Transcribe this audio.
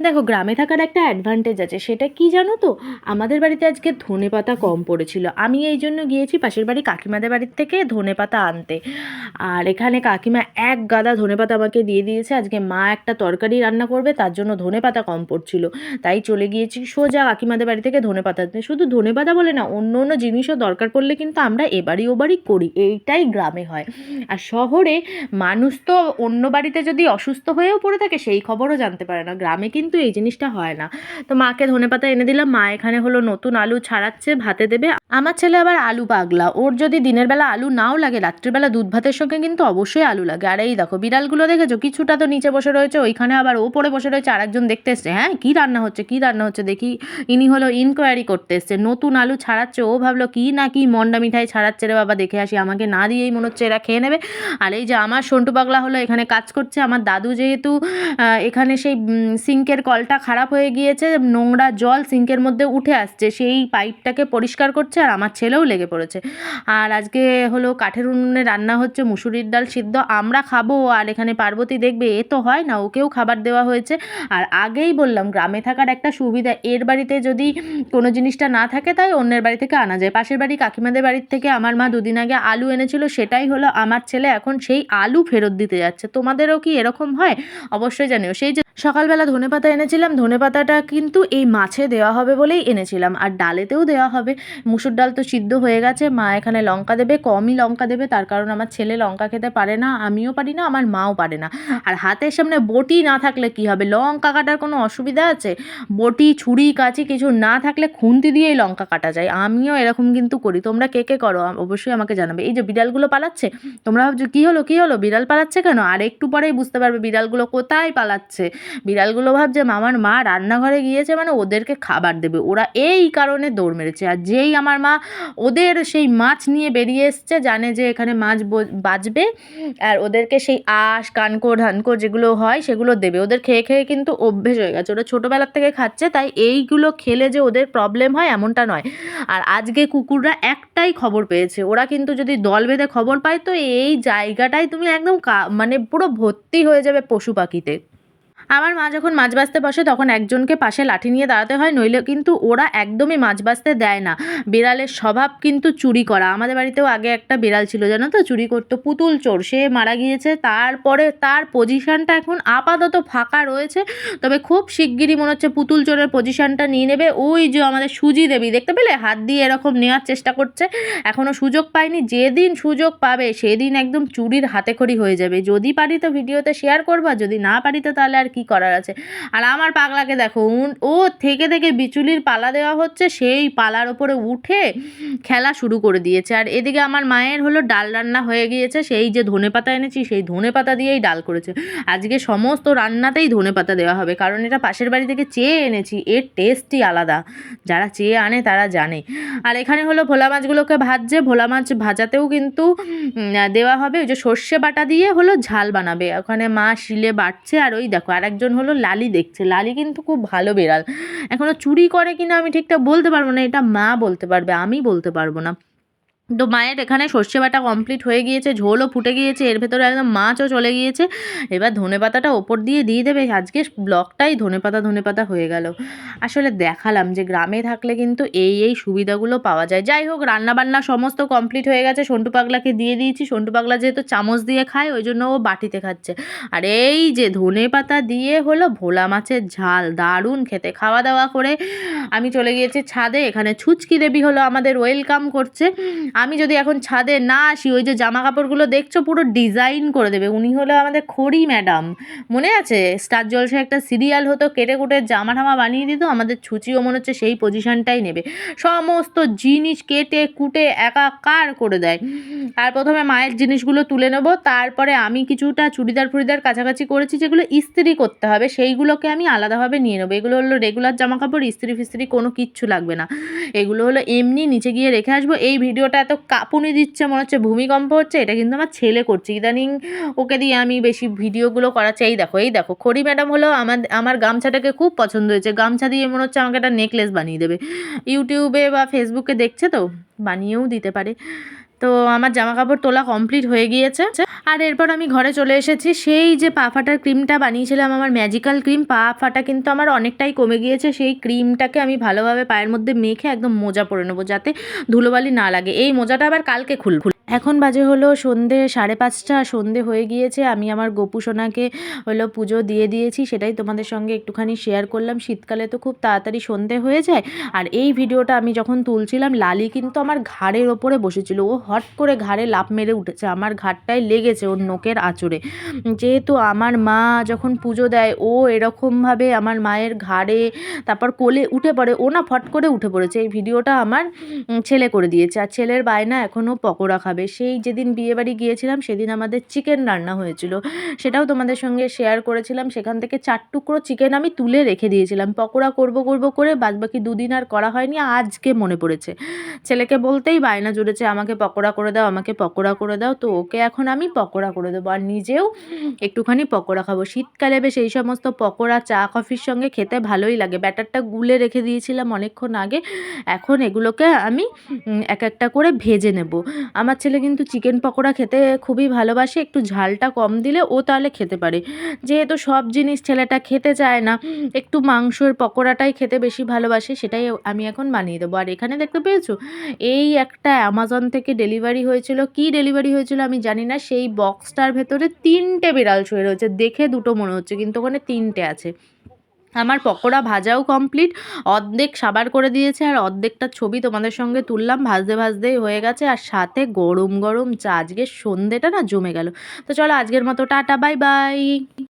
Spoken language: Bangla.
দেখো, গ্রামে থাকার একটা অ্যাডভান্টেজ আছে। সেটা কি জানো তো? আমাদের বাড়িতে আজকে ধনে পাতা কম পড়েছিল। আমি এই জন্য গিয়েছি পাশের বাড়ি কাকিমাদের বাড়ির থেকে ধনে পাতা আনতে। আর এখানে কাকিমা এক গাদা ধনে পাতা আমাকে দিয়ে দিয়েছে। আজকে মা একটা তরকারি রান্না করবে, তার জন্য ধনে পাতা কম পড়ছিল। তাই চলে গিয়েছি সোজা কাকিমাদের বাড়ি থেকে ধনে পাতা আনতে। শুধু ধনে পাতা বলে না, অন্য অন্য জিনিসও দরকার পড়লে কিন্তু আমরা এবারই ওবারই করি। এইটাই গ্রামে হয়। আর শহরে মানুষ তো অন্য বাড়িতে যদি অসুস্থ হয়েও পড়ে থাকে, সেই খবরও জানতে পারে না। গ্রামে কিন্তু এই জিনিসটা হয় না। তো মাকে ধনেপাতা এনে দিলাম মা এখানে হলো নতুন আলু ছাড়াচ্ছে ভাতে দেবে। আমার ছেলে আবার আলু পাগলা। ওর যদি দিনের বেলা আলু নাও লাগে রাত্রিবেলা দুধ ভাতের সঙ্গে কিন্তু অবশ্যই আলু লাগে। আর এই দেখো বিড়ালগুলো দেখেছ? কিছুটা তো নিচে বসে রয়েছে ওইখানে আবার ও পড়ে বসে রয়েছে আরেকজন দেখতে এসছে। হ্যাঁ কী রান্না হচ্ছে কী রান্না হচ্ছে দেখি। ইনি হলো ইনকোয়ারি করতে এসছে নতুন আলু ছাড়াচ্ছে। ও ভাবলো কি না কি মন্ডা মিঠাই ছাড়াচ্ছে রে বাবা দেখে আসি। আমাকে না দিয়েই মনে হচ্ছে এরা খেয়ে নেবে। আর এই যে আমার সন্টু পাগলা হলো এখানে কাজ করছে। আমার দাদু যেহেতু এখানে সেই উম, সিঙ্কের কলটা খারাপ হয়ে গিয়েছে, নোংরা জল সিঙ্কের মধ্যে উঠে আসছে, সেই পাইপটাকে পরিষ্কার করছে আর আমার ছেলেও লেগে পড়েছে। আর আজকে হলো কাঠের উনুনে রান্না হচ্ছে মুসুরির ডাল সিদ্ধ, আমরা খাব আর এখানে পার্বতী দেখবে, এ তো হয় না, ওকেও খাবার দেওয়া হয়েছে। আর আগেই বললাম, গ্রামে থাকার একটা সুবিধা, এর বাড়িতে যদি কোনো জিনিসটা না থাকে তাই অন্যের বাড়ি থেকে আনা যায়। পাশের বাড়ি কাকিমাদের বাড়ির থেকে আমার মা দুদিন আগে আলু এনেছিল, সেটাই হলো আমার ছেলে এখন সেই আলু ফেরত দিতে যাচ্ছে। তোমাদেরও কি এরকম হয়? অবশ্যই জানিও। সেই যে সকালবেলা ধনেপাতা এনেছিলাম। ধনেপাতাটা কিন্তু এই মাছে দেওয়া হবে বলেই এনেছিলাম। আর ডালেতেও দেওয়া হবে। মুসুর ডাল তো সিদ্ধ হয়ে গেছে। মা এখানে লঙ্কা দেবে, কমই লঙ্কা দেবে। তার কারণ আমার ছেলে লঙ্কা খেতে পারে না, আমিও পারি না, আমার মাও পারে না। আর হাতের সামনে বটি না থাকলে কি হবে? লঙ্কা কাটার কোনো অসুবিধা আছে? বটি, ছুরি, কাঁচি কিছু না থাকলে খুন্তি দিয়েই লঙ্কা কাটা যায়। আমিও এরকম কিন্তু করি। তোমরা কে কে করো? অবশ্যই আমাকে জানাবে। এই যে বিড়ালগুলো পালাচ্ছে, তোমরা ভাবছ, কী হলো কী হলো? বিড়াল পালাচ্ছে কেন? আর একটু পরেই বুঝতে পারবে বিড়ালগুলো কোথায় পালাচ্ছে। বিড়ালগুলো ভাবছে, মামার মা রান্নাঘরে গিয়েছে মানে ওদেরকে খাবার দেবে। ওরা এই কারণে দৌড় মেরেছে। আর যেই আমার মা, ওদের সেই মাছ নিয়ে বেরিয়ে এসছে, জানে যে এখানে মাছ বাজবে আর ওদেরকে সেই আঁশ কানকো ধানকো যেগুলো হয় সেগুলো দেবে। ওদের খেয়ে খেয়ে কিন্তু অভ্যেস হয়ে গেছে। ওরা ছোটোবেলার থেকে খাচ্ছে, তাই এইগুলো খেলে যে ওদের প্রবলেম হয় এমনটা নয়। আর আজকে কুকুররা একটাই খবর পেয়েছে, ওরা কিন্তু যদি দল বেঁধে খবর পায়, তো এই জায়গাটাই তুমি একদম মানে পুরো ভর্তি হয়ে যাবে পশু পাখিতে। আমার মা যখন মাছ বাছতে বসে, তখন একজনকে পাশে লাঠি নিয়ে দাঁড়াতে হয়, নইলে কিন্তু ওরা একদমই মাছ বাছতে দেয় না। বিড়ালের স্বভাব কিন্তু চুরি করা। আমাদের বাড়িতেও আগে একটা বিড়াল ছিল, জানো তো? চুরি করতো, পুতুল চোর। সে মারা গিয়েছে, তারপরে তার পজিশনটা এখন আপাতত ফাঁকা রয়েছে। তবে খুব শিগগিরই মনে হচ্ছে পুতুল চোরের পজিশনটা নিয়ে নেবে। ওই যে আমাদের সুজি দেবী, দেখতে পেলে? হাত দিয়ে এরকম নেওয়ার চেষ্টা করছে। এখনও সুযোগ পায়নি। যেদিন সুযোগ পাবে, সেদিন একদম চুরির হাতেখড়ি হয়ে যাবে। যদি পারি তো ভিডিওতে শেয়ার করবা, যদি না পারি তো তাহলে আর কি করার আছে? আর আমার পাগলাকে দেখো ও থেকে থেকে বিচুলির পালা দেওয়া হচ্ছে, সেই পালার ওপরে উঠে খেলা শুরু করে দিয়েছে। আর এদিকে আমার মায়ের হলো ডাল রান্না হয়ে গিয়েছে, সেই যে ধনে পাতা এনেছি, সেই ধনে পাতা দিয়েই ডাল করেছে। আজকে সমস্ত রান্নাতেই ধনে পাতা দেওয়া হবে, কারণ এটা পাশের বাড়ি থেকে চেয়ে এনেছি, এর টেস্টই আলাদা। যারা চেয়ে আনে তারা জানে। আর এখানে হলো ভোলা মাছগুলোকে ভাজছে, ভোলা মাছ ভাজাতেও কিন্তু দেওয়া হবে, ওই যে সর্ষে বাটা দিয়ে হলো ঝাল বানাবে। ওখানে মা শিলে বাটছে, আর ওই দেখো আরেকজন হলো লালি দেখছে। লালি কিন্তু খুব ভালো বেড়াল। এখনও চুরি করে কিনা আমি ঠিকঠাক বলতে পারব না, এটা মা বলতে পারবে, আমি বলতে পারব না। তো মায়ের এখানে সর্ষে বাটা কমপ্লিট হয়ে গিয়েছে, ঝোলও ফুটে গিয়েছে, এর ভেতরে একদম মাছও চলে গিয়েছে। এবার ধনে পাতাটা ওপর দিয়ে দিয়ে দেবে, আজকে ব্লকটাই ধনে পাতা ধনে পাতা হয়ে গেল। আসলে দেখালাম যে গ্রামে থাকলে কিন্তু এই এই সুবিধাগুলো পাওয়া যায়। যাই হোক, রান্নাবান্না সমস্ত কমপ্লিট হয়ে গেছে, সন্টু পাগলাকে দিয়ে দিয়েছি। সন্টু পাগলা যেহেতু চামচ দিয়ে খায়, ওই জন্য ও বাটিতে খাচ্ছে। আর এই যে ধনে পাতা দিয়ে হলো ভোলা মাছের ঝাল, দারুণ খেতে। খাওয়া দাওয়া করে আমি চলে গিয়েছি ছাদে, এখানে ছুচকি দেবী হলো আমাদের ওয়েলকাম করছে। আমি যদি এখন ছাদে না আসি, ওই যে জামা কাপড়গুলো দেখছ, পুরো ডিজাইন করে দেবে। উনি হলো আমাদের খড়ি ম্যাডাম। মনে আছে? স্টার জলসে একটা সিরিয়াল হতো, কেটে কুটে জামা ঠামা বানিয়ে দিত, আমাদের ছুচিও মনে হচ্ছে সেই পজিশনটাই নেবে। সমস্ত জিনিস কেটে কুটে একাকার করে দেয়। আর প্রথমে মায়ের জিনিসগুলো তুলে নেব, তারপরে আমি কিছুটা চুড়িদার ফুড়িদার কাছাকাছি করেছি, যেগুলো ইস্ত্রি করতে হবে, সেইগুলোকে আমি আলাদাভাবে নিয়ে নেব। এগুলো হলো রেগুলার জামা কাপড় ইস্ত্রি ফিস্ত্রি কোনো কিচ্ছু লাগবে না। এগুলো হলো এমনি নিচে গিয়ে রেখে আসব। এই ভিডিওটা এত কাঁপুনি দিচ্ছে, মনে হচ্ছে ভূমিকম্প হচ্ছে, এটা কিন্তু আমার ছেলে করছে। ইদানিং ওকে দিয়ে আমি বেশি ভিডিওগুলো করাচ্ছি এই দেখো এই দেখো, খড়ি ম্যাডাম হলো আমার আমার গামছাটাকে খুব পছন্দ হয়েছে। গামছা দিয়ে মনে হচ্ছে আমাকে একটা নেকলেস বানিয়ে দেবে। ইউটিউবে বা ফেসবুকে দেখছে তো, বানিয়েও দিতে পারে। তো আমার জামা কাপড় তোলা কমপ্লিট হয়ে গিয়েছে। আর এরপর আমি ঘরে চলে এসেছি। সেই যে পা ফাটার ক্রিমটা বানিয়েছিলাম, আমার ম্যাজিক্যাল ক্রিম পা ফাটা কিন্তু আমার অনেকটাই কমে গিয়েছে। সেই ক্রিমটাকে আমি ভালোভাবে পায়ের মধ্যে মেখে একদম মোজা পরে নেব যাতে ধুলোবালি না লাগে। এই মোজাটা আবার কালকে খুল খুল এখন বাজে হলো সন্ধে সাড়ে পাঁচটা, সন্ধে হয়ে গিয়েছে, আমি আমার গোপু সোনাকে হলো পুজো দিয়ে দিয়েছি, সেটাই তোমাদের সঙ্গে একটুখানি শেয়ার করলাম। শীতকালে তো খুব তাড়াতাড়ি সন্ধে হয়ে যায়, আর এই ভিডিওটা আমি যখন তুলছিলাম, লালি কিন্তু আমার ঘাড়ের ওপরে বসেছিল, ও হট করে ঘাড়ে লাফ মেরে উঠেছে, আমার ঘাড়টায় লেগেছে ওর নোকের আঁচড়ে। যেহেতু আমার মা যখন পুজো দেয়, ও এরকমভাবে আমার মায়ের ঘাড়ে, তারপর কোলে উঠে পড়ে, ও না ফট করে উঠে পড়েছে, এই ভিডিওটা আমার ছেলে করে দিয়েছে, আর ছেলের বায়না এখনও পকোড়া খাবে। সেই যেদিন বিয়েবাড়ি গিয়েছিলাম, সেদিন আমাদের চিকেন রান্না হয়েছিল। সেটাও তোমাদের সঙ্গে শেয়ার করেছিলাম। সেখান থেকে চার টুকরো চিকেন আমি তুলে রেখে দিয়েছিলাম। পকোড়া করব করব করে বাদবাকি দুদিন আর করা হয়নি, আজকে মনে পড়েছে। ছেলেকে বলতেই বায়না জুড়েছে, আমাকে পকোড়া করে দাও, আমাকে পকোড়া করে দাও। তো ওকে এখন আমি পকোড়া করে দেবো। আর নিজেও একটুখানি পকোড়া খাব। শীতকালে বেশ এই সমস্ত পকোড়া, চা, কফির সঙ্গে খেতে ভালোই লাগে। ব্যাটারটা গুলে রেখে দিয়েছিলাম অনেকক্ষণ আগে। এখন এগুলোকে আমি এক একটা করে ভেজে নেব। আমার ছেলে কিন্তু চিকেন পকোড়া খেতে খুবই ভালোবাসে, একটু ঝালটা কম দিলে ও তাহলে খেতে পারে। যেহেতু সব জিনিস ছেলেটা খেতে চায় না, একটু মাংসের পকোড়াটাই খেতে বেশি ভালোবাসে, সেটাই আমি এখন বানিয়ে দেবো। আর এখানে দেখতে পেয়েছ? এই একটা অ্যামাজন থেকে ডেলিভারি হয়েছিল। কি ডেলিভারি হয়েছিল আমি জানি না, সেই বক্সটার ভেতরে তিনটে বিড়াল শুয়ে রয়েছে। দেখে দুটো মনে হচ্ছে, কিন্তু ওখানে তিনটে আছে। আমার পকোড়া ভাজাও কমপ্লিট অর্ধেক সাবার করে দিয়েছে আর অর্ধেকটা ছবি তোমাদের সঙ্গে তুললাম, ভাজতে ভাজতেই হয়ে গেছে আর সাথে গরম গরম চা আজকের সন্ধেটা না জমে গেল। তো চলো আজকের মতো টাটা বাই বাই